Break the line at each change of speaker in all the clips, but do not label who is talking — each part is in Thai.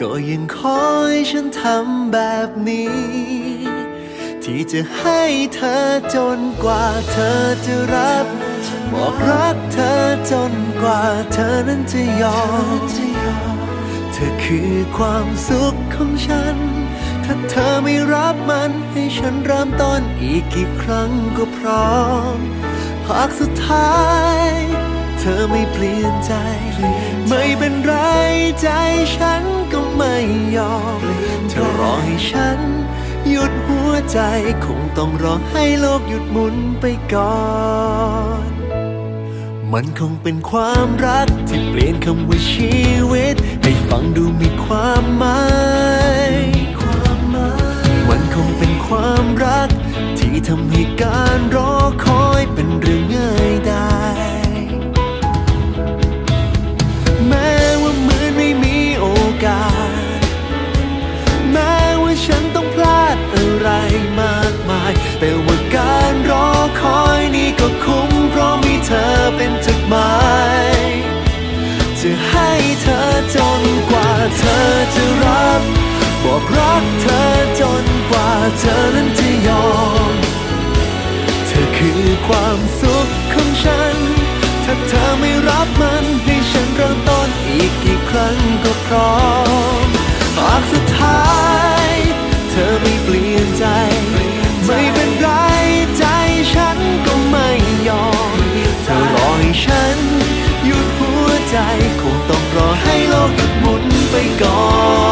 ก็ยังคอยฉันทำแบบนี้ ที่จะให้เธอจนกว่าเธอจะรับ บอกรักเธอจนกว่าเธอนั้นจะยอม เธอคือความสุขของฉัน ถ้าเธอไม่รับมันให้ฉันเริ่มต้นอีกกี่ครั้งก็พร้อมหากสุดท้าย เธอไม่เปลี่ยนใจ ไม่เป็นไรใจฉันก็ไม่ยอมเธอรอให้ฉัน หยุดหัวใจ คงต้องรอให้โลกหยุดหมุนไปก่อน มันคงเป็นความรักที่เปลี่ยนคำว่าชีวิต ให้ฟังดูมีความหมาย อกรักเธอจนกว่าเธอนั้นจะยอม เธอคือความสุขของฉัน ถ้าเธอไม่รับมันให้ฉันเริ่มต้นอีกกี่ครั้งก็พร้อมหากสุดท้าย เธอไม่เปลี่ยนใจ ไม่เป็นไรใจฉันก็ไม่ยอม เธอรอให้ฉันหยุดหัวใจคงต้องรอให้โลกหยุดหมุนไปก่อน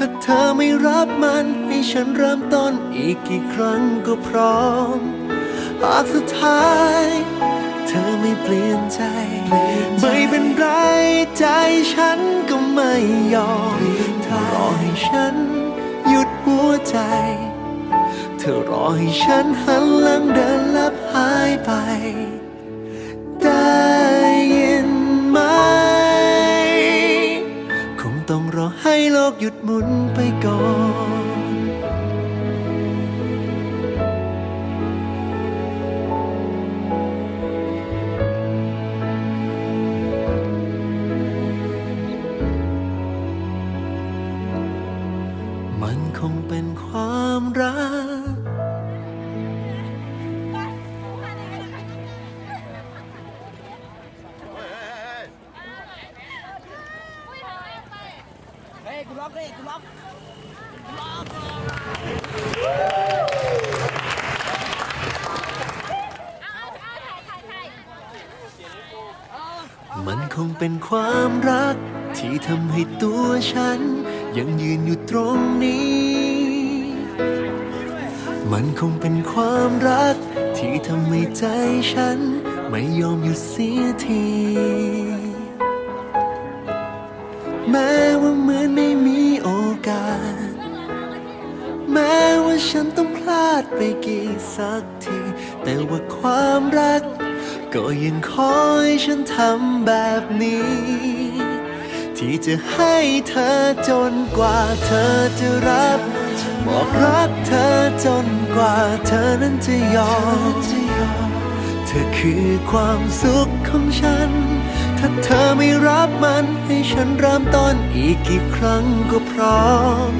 ถ้าเธอไม่รับมันให้ฉันเริ่มต้นอีกกี่ครั้งก็พร้อม หากสุดท้าย เธอไม่เปลี่ยนใจ ไม่เป็นไรใจฉันก็ไม่ยอมเธอรอให้ฉันหยุดหัวใจ เธอรอให้ฉันหันหลังเดินลับหายไป ต้องรอให้โลกหยุดหมุนไปก่อนมันคงเป็นความรัก
เฮ้ยกูล็อกเลยกูล็อก
มันคงเป็นความรัก ที่ทำให้ตัวฉัน ยังยืนอยู่ตรงนี้ มันคงเป็นความรัก ที่ทำให้ใจฉัน ไม่ยอมหยุดเสียที ดไปกี่สักที แต่ว่าความรัก ก็ยังคอยฉันทำแบบนี้ ที่จะให้เธอจนกว่าเธอจะรับ บอกรักเธอจนกว่าเธอนั้นจะยอม เธอคือความสุขของฉัน ถ้าเธอไม่รับมันให้ฉันเริ่มต้นอีกกี่ครั้งก็พร้อม